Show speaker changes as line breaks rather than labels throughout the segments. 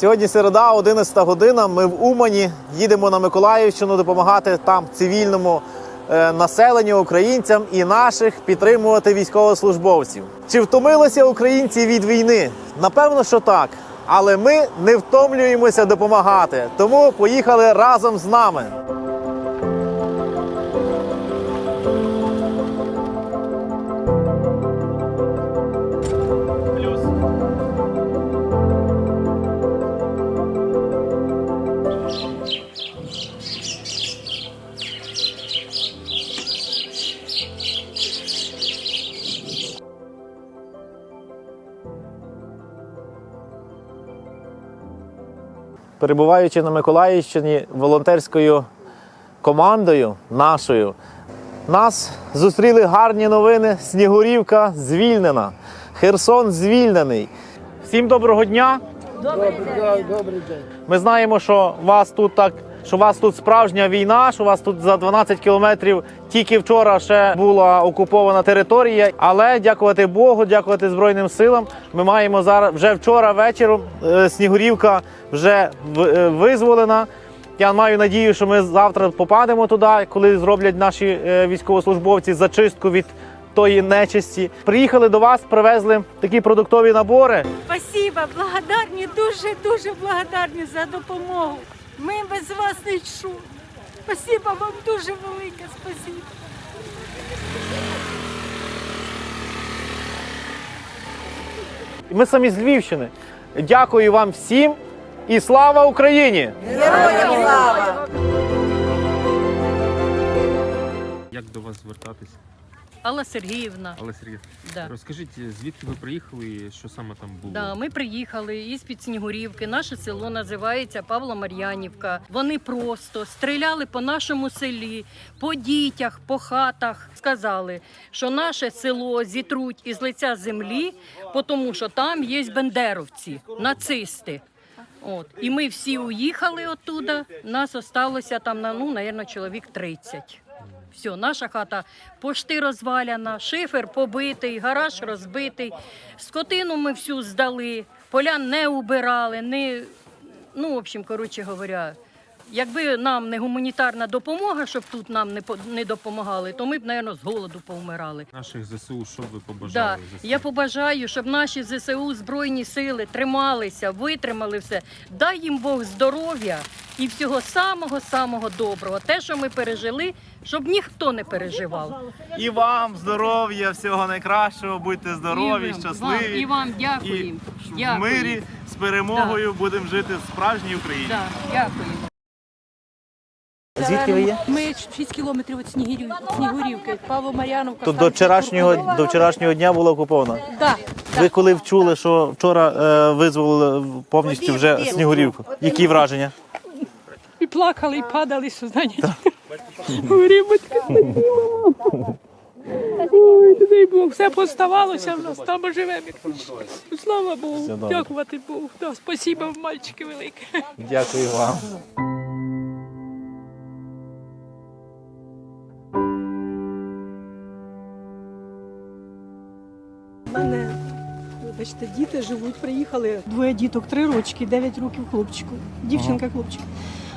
Сьогодні середа, 11 година. Ми в Умані їдемо на Миколаївщину допомагати там цивільному е, населенню, українцям і наших підтримувати військовослужбовців. Чи втомилися українці від війни? Напевно, що так. Але ми не втомлюємося допомагати. Тому поїхали разом з нами. Перебуваючи на Миколаївщині волонтерською командою нашою, нас зустріли гарні новини. Снігурівка звільнена, Херсон звільнений. Всім доброго дня!
Добрий день.
Ми знаємо, що вас тут так. Що у вас тут справжня війна, що у вас тут за 12 кілометрів тільки вчора ще була окупована територія. Але дякувати Богу, дякувати Збройним силам. Ми маємо зараз вже вчора вечором. е, Снігурівка вже е, визволена. Я маю надію, що ми завтра попадемо туди, коли зроблять наші е, військовослужбовці зачистку від тої нечисті. Приїхали до вас, привезли такі продуктові набори.
Спасибо, благодарні, дуже дуже благодарні за допомогу. Ми без вас не йшов. Спасибо вам дуже велике. Спасибо.
Ми самі з Львівщини. Дякую вам всім і слава Україні!
Як до вас звертатись?
Алла Сергіївна.
Але Сергій,
Да.
розкажіть, звідки ви приїхали і що саме там було?
Да, ми приїхали із під Снігурівки. Наше село називається Павла Мар'янівка. Вони просто стріляли по нашому селі, по дітях, по хатах. Сказали, що наше село зітруть із лиця землі, тому що там є бендеровці, нацисти. От. І ми всі уїхали оттуда. Нас осталося там, на, ну, мабуть, чоловік 30. Все, наша хата пошти розваляна, шифер побитий, гараж розбитий. Скотину ми всю здали, поля не убирали, не, ну, в общем, коротше говоря, якби нам не гуманітарна допомога, щоб тут нам не, по- не допомагали, то ми б, мабуть, з голоду повмирали.
Наших ЗСУ, що б ви
Да.
побажали? ЗСУ?
Я побажаю, щоб наші ЗСУ Збройні сили трималися, витримали все. Дай їм Бог здоров'я і всього самого-самого доброго. Те, що ми пережили, щоб ніхто не переживав.
І вам здоров'я, всього найкращого, будьте здорові,
І вам,
щасливі.
І вам
І
дякуємо.
в мирі з перемогою будемо жити в справжній Україні.
Да, дякую.
Звідки ви є?
Ми 6 кілометрів від Снігурів- Снігурівки. Павло Мар'яновка.
Тут до вчорашнього до вчорашнього дня була окупована.
Да.
Ви коли вчули, що вчора е, визволили повністю вже Снігурівку? Які враження?
І плакали, і падали, що знаєте. Говорив, батька, спасибо. Ой, дай Бог, все поставалося в нас, там живемо. Слава Богу, дякувати Богу. Да, спасибо мальчики велике.
Дякую вам.
Вибачте, діти живуть, приїхали. Двоє діток, три рочки, 9 років хлопчику, дівчинка, хлопчик.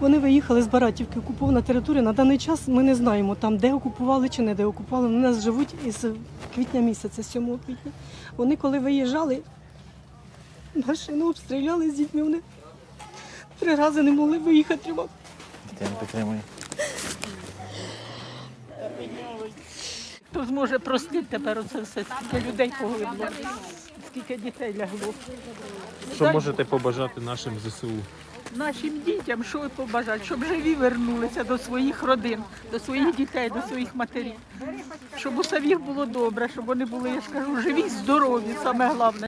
Вони виїхали з Баратівки, окупована територія. На даний час ми не знаємо там, де окупували чи не де окупували. Вони нас живуть із квітня місяця, 7 квітня. Вони коли виїжджали, машину обстріляли з дітьми. Вони три рази не могли виїхати.
Підтримую.
Хто зможе простити тепер оце все, скільки людей погибло, скільки дітей лягло.
Що можете побажати нашим ЗСУ?
Нашим дітям, що побажати, щоб живі вернулися до своїх родин, до своїх дітей, до своїх матерів. Щоб у самих було добре, щоб вони були, я ж кажу, живі, здорові, саме головне.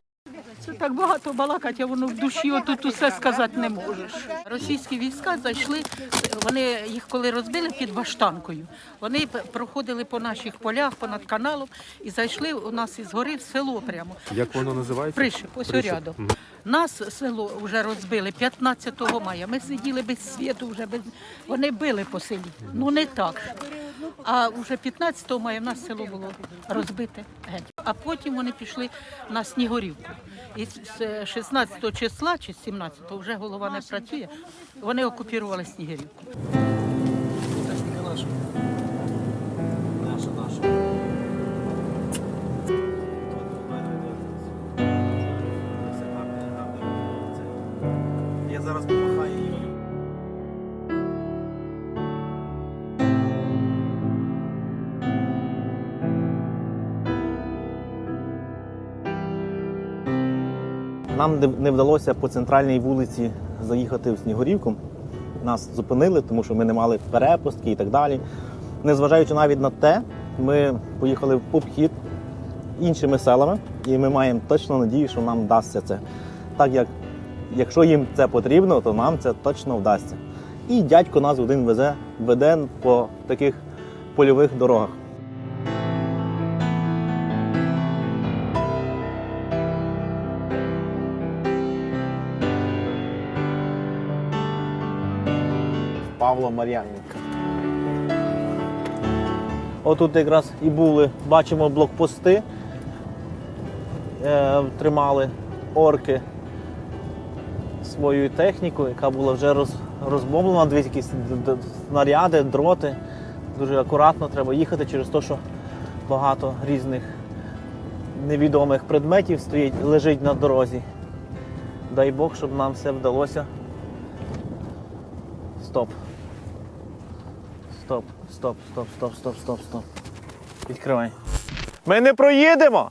Це так багато балакать, а воно в душі отут усе сказати не можеш. Російські війська зайшли, вони їх коли розбили під баштанкою, вони проходили по наших полях, понад каналом і зайшли у нас із гори в село прямо.
Як воно називається?
Пришип, ось
Пришип.
рядом. Нас село вже розбили 15 мая. Ми сиділи без світу, вже без вони били по селі. Ну не так. А вже 15 мая в нас село було розбите геть. А потім вони пішли на Снігорівку. І з 16 числа чи з 17 вже голова не працює. Вони окупували Снігурівку.
Нам не- вдалося по центральній вулиці заїхати в Снігурівку. Нас зупинили, тому що ми не мали перепустки і так далі. Незважаючи навіть на те, ми поїхали в обхід іншими селами, і ми маємо точно надію, що нам вдасться це. Так як якщо їм це потрібно, то нам це точно вдасться. І дядько нас один везе, веде по таких польових дорогах. Павло Мар'яненко. Отут якраз і були, бачимо блокпости, е, тримали орки свою техніку, яка була вже роз, розбомблена, дивіться, якісь снаряди, дроти. Дуже акуратно треба їхати через те, що багато різних невідомих предметів стоїть, лежить на дорозі. Дай Бог, щоб нам все вдалося. Стоп. Стоп, стоп, стоп, стоп, стоп, стоп, стоп. Відкривай. Ми не проїдемо.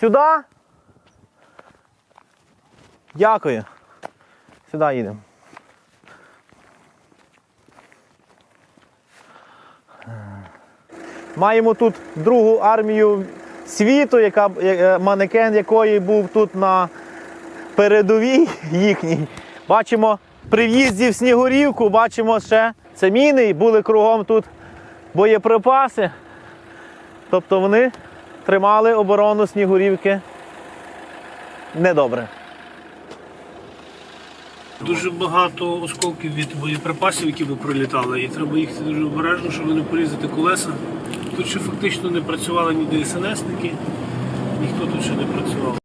Сюди? Дякую. Сюди їдемо. Маємо тут другу армію світу, яка, е, манекен якої був тут на передовій їхній. Бачимо при в'їзді в Снігурівку, бачимо ще це міни, і були кругом тут боєприпаси. Тобто вони тримали оборону Снігурівки недобре.
Дуже багато осколків від боєприпасів, які би прилітали, і треба їхати дуже обережно, щоб не порізати колеса. Тут ще фактично не працювали ні ДСНСники, ніхто тут ще не працював.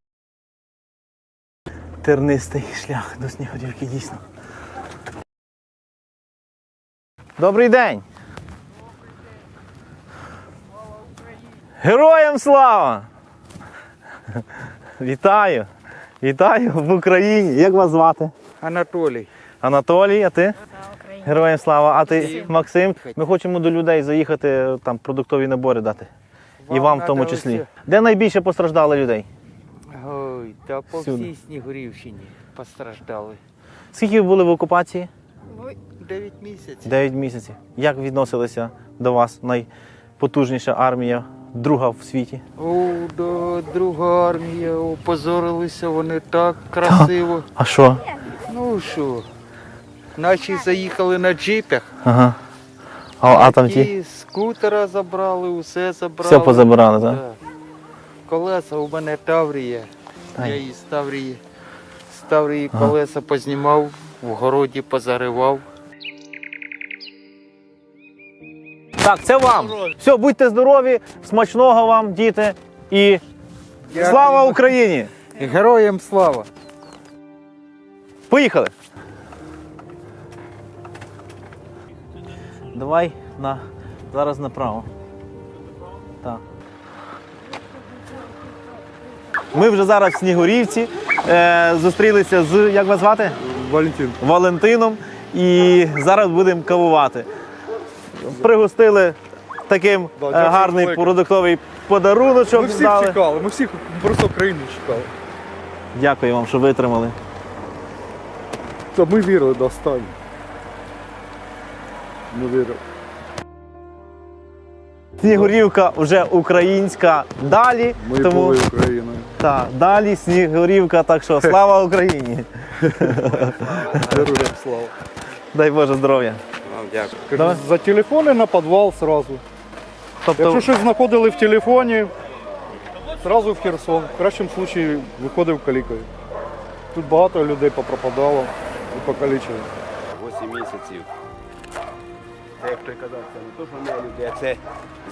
тернистий шлях до Снігурівки, дійсно. Добрий день! Героям слава! Вітаю! Вітаю в Україні! Як вас звати?
Анатолій.
Анатолій, а ти? Героям слава. А ти Максим? Ми хочемо до людей заїхати, там продуктові набори дати. І
Вам
в тому числі. Де найбільше постраждали людей?
Ой, та по всій Снігурівщині постраждали.
Скільки ви були в окупації?
Дев'ять місяців.
9 місяців. Як відносилися до вас найпотужніша армія, друга в світі?
О, до друга армія опозорилися вони так красиво.
А що?
Ну що, наші заїхали на джипах,
Ага. А, а там ті
скутера забрали, усе забрали.
все позабирали, так?
Да. Колеса у мене Таврія. Я із Таврії. З Таврії колеса познімав, в городі позаривав.
Так, це вам. Все, будьте здорові, смачного вам, діти, і слава Україні!
Героям слава!
Поїхали! Давай на зараз направо. Так. Ми вже зараз в Снігурівці. Е, зустрілися з як вас звати?
Валентин.
Валентином. І зараз будемо кавувати. Пригостили таким
Да,
е,
дякую
гарний
велике.
продуктовий подаруночок.
Ми всіх
дали.
чекали, ми всіх просто країну чекали.
Дякую вам, що витримали.
Та ми вірили до останнього. Ми вірили.
Снігурівка вже українська далі.
Ми
тому
були Україною.
та, далі Снігурівка. Так що слава Україні!
Героям слава.
Дай Боже здоров'я.
Кажу,
Давай.
За телефони на підвал сразу.
Тобто,
Якщо щось знаходили в телефоні, сразу в Херсон. В кращому випадку виходив калікою. Тут багато людей попропадало і покалічили.
8 місяців. Це як той казав, це не то, що не люди, а це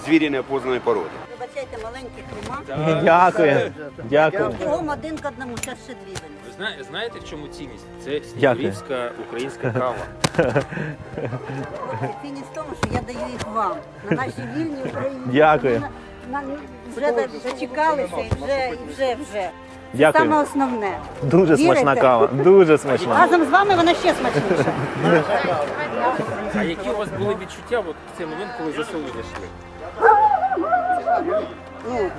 звірі непознаної породи.
Вибачайте, маленькі трима.
Дякую. Дякую.
Кругом один к одному, зараз ще дві
зна- знаєте, в чому цінність? Це снігурівська українська кава.
Цінність в тому, що я даю їх вам, на нашій вільній Україні.
Дякую.
На- на- Вже дочекалися і вже, і вже, вже. Саме
Дякую.
основне.
Дуже смачна кава. Дуже смачна.
Разом з вами вона ще смачніша.
А які у вас були відчуття от в цей момент, коли за село зайшли?
Ну,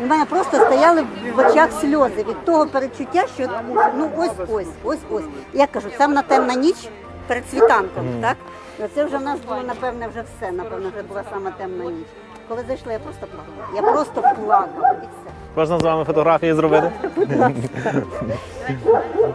у мене просто стояли в очах сльози від того перечуття, що ну ось ось, ось ось. Я кажу, самна темна ніч перед світанком, так? І Це вже в нас було, напевне, вже все. Напевно, вже була сама темна ніч. Коли зайшла, я просто плакала. Я просто плакала і все.
Можна з вами фотографії зробити?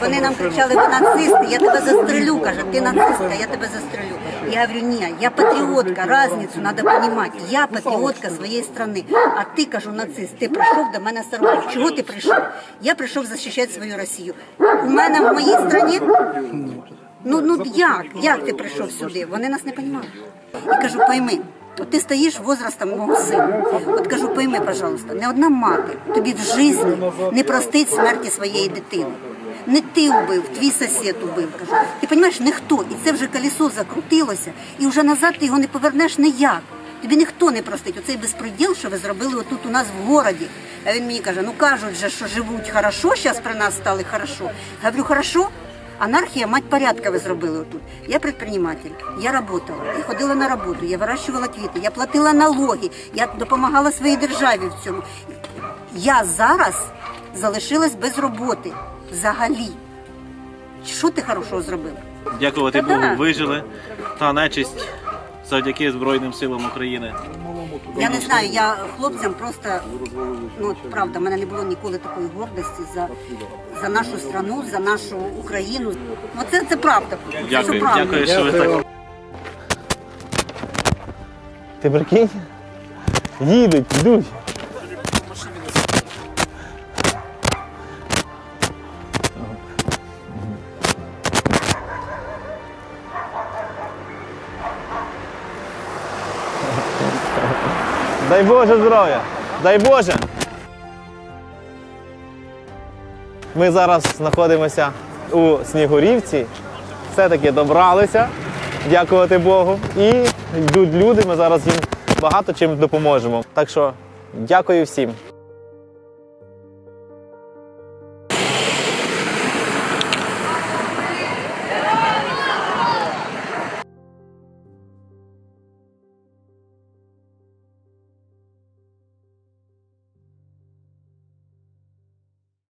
Вони нам кричали, ви нацисти, я тебе застрелю, каже, ти нацистка, я тебе застрелю. Я говорю, ні, я патріотка, разницю треба розуміти. Я патріотка своєї країни, а ти, кажу, нацист, ти прийшов до мене армії. Чого ти прийшов? Я прийшов захищати свою Росію. У мене в моїй країні, ну, ну як, як ти прийшов сюди? Вони нас не розуміють. І кажу, пойми, от ти стоїш возрастом мого сина. От кажу, пойми, пожалуйста, не одна мати тобі в житті не простить смерті своєї дитини. Не ти вбив, твій сусід убив. Кажу. Ти розумієш, ніхто. І це вже колесо закрутилося, і вже назад ти його не повернеш ніяк. Тобі ніхто не простить. Оцей безпреділ, що ви зробили отут у нас в городі. А він мені каже: ну кажуть же, що живуть хорошо, зараз при нас стали хорошо. Говорю, хорошо. Анархія, мать порядка ви зробили отут. Я предприниматель, я работала, я ходила на роботу, я вирощувала квіти, я платила налоги, я допомагала своїй державі в цьому. Я зараз залишилась без роботи. Взагалі. Що ти хорошого зробив?
Дякувати. Богу, вижили. Та нечисть завдяки Збройним силам України.
Я не знаю, я хлопцям просто, ну от правда, в мене не було ніколи такої гордості за, за нашу страну, за нашу Україну. Оце це правда. Це
Дякую,
правда.
дякую, що ви так. Ти прикинь? Їдуть, йдуть. Дай Боже здоров'я! Дай Боже! Ми зараз знаходимося у Снігурівці. Все-таки добралися, дякувати Богу. І йдуть люди, ми зараз їм багато чим допоможемо. Так що дякую всім.